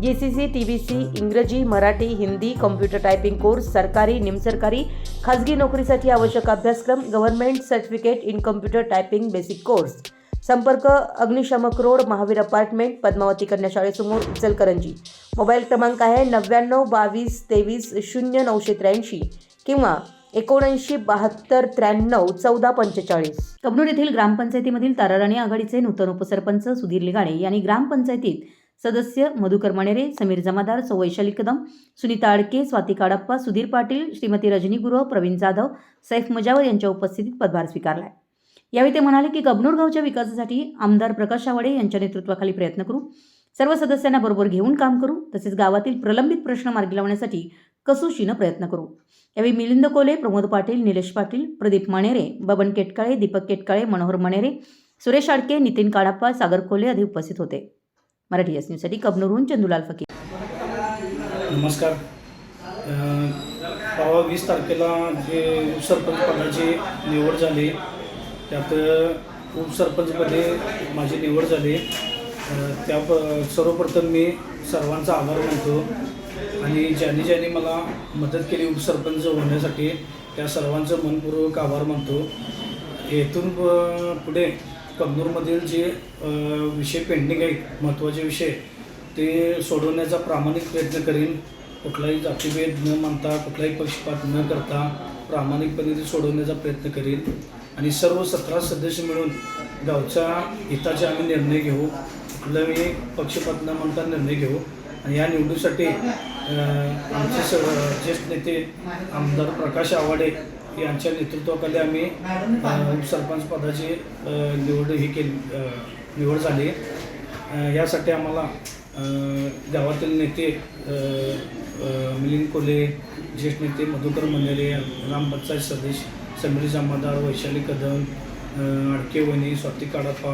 G C C T B C इंग्रजी Marathi Hindi computer typing course सरकारी निमसरकारी खाजगी नोकरीसाठी आवश्यक अभ्यासक्रम government certificate in computer typing basic course. संपर्क अग्निशामक रोड महावीर अपार्टमेंट पद्मावती कन्या शाळेसमोर इचलकरंजी मोबाईल क्रमांक आहे नव्याण्णव बावीस तेवीस शून्य नऊशे त्र्याऐंशी किंवा एकोणऐंशी बहात्तर त्र्याण्णव चौदा पंचेचाळीस. कबनूर येथील ग्रामपंचायतीमधील ताराराणी आघाडीचे नूतन उपसरपंच सुधीर लिगाणे यांनी ग्रामपंचायतीत सदस्य मधुकर मणेरे समीर जमादार सौ वैशाली कदम सुनीता आडके स्वाती काडप्पा सुधीर पाटील श्रीमती रजनी गुरव प्रवीण जाधव सैफ मुजावर यांच्या उपस्थितीत पदभार स्वीकारलाय. यावेळी ते म्हणाले की गबनूर गावच्या विकासासाठी आमदार प्रकाश आवाडे यांच्या नेतृत्वाखाली प्रयत्न करू. सर्व सदस्यांना बरोबर घेऊन काम करू तसेच गावातील प्रलंबित प्रश्न मार्गी लावण्यासाठी कसोशीनं प्रयत्न करू. यावेळी मिलिंद कोले प्रमोद पाटील निलेश पाटील प्रदीप मणेरे बबन केटकाळे दीपक केटकाळे मनोहर मणेरे सुरेश आडके नितीन काडाप्पा सागर कोले आदी उपस्थित होते. मराठी एस न्यूजसाठी कबनूरहून चंदुलाल फकीर नमस्कार. परवा वीस तारखेला जे उपसरपंच पदाची निवड झाली त्यात उपसरपंचमध्ये माझी निवड झाली. त्या प सर्वप्रथम मी सर्वांचा आभार मानतो आणि ज्यांनी ज्यांनी मला मदत केली उपसरपंच होण्यासाठी त्या सर्वांचं मनपूर्वक आभार मानतो. येथून पुढे कबनूरमधील जे विषय पेंडिंग आहेत महत्त्वाचे विषय ते सोडवण्याचा प्रामाणिक प्रयत्न करीन. कुठलाही जातीभेद न मानता कुठलाही पक्षपात न करता प्रामाणिकपणे ते सोडवण्याचा प्रयत्न करीन. आणि सर्व सतरा सदस्य मिळून गावच्या हिताचे आम्ही निर्णय घेऊ. कुठलाही पक्षपात न मानता निर्णय घेऊ. आणि या निवडीसाठी आमचे स ज्येष्ठ नेते आमदार प्रकाश आवाडे यांच्या नेतृत्वाखाली आम्ही सरपंच उपसरपंच पदाची निवड ही केली निवड झाली. यासाठी आम्हाला गावातील नेते मिलिंद कोले ज्येष्ठ नेते मधुकर मंडेरे ग्रामपंचायत सदस्य समीर जमादार वैशाली कदम अडके आडके वहिनी स्वाती काडाप्पा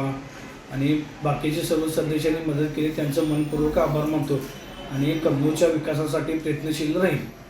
आणि बाकीचे सर्व सदस्यांनी मदत केली. त्यांचं मनपूर्वक आभार मानतो. आणि कबनूरच्या विकासासाठी प्रयत्नशील राहील.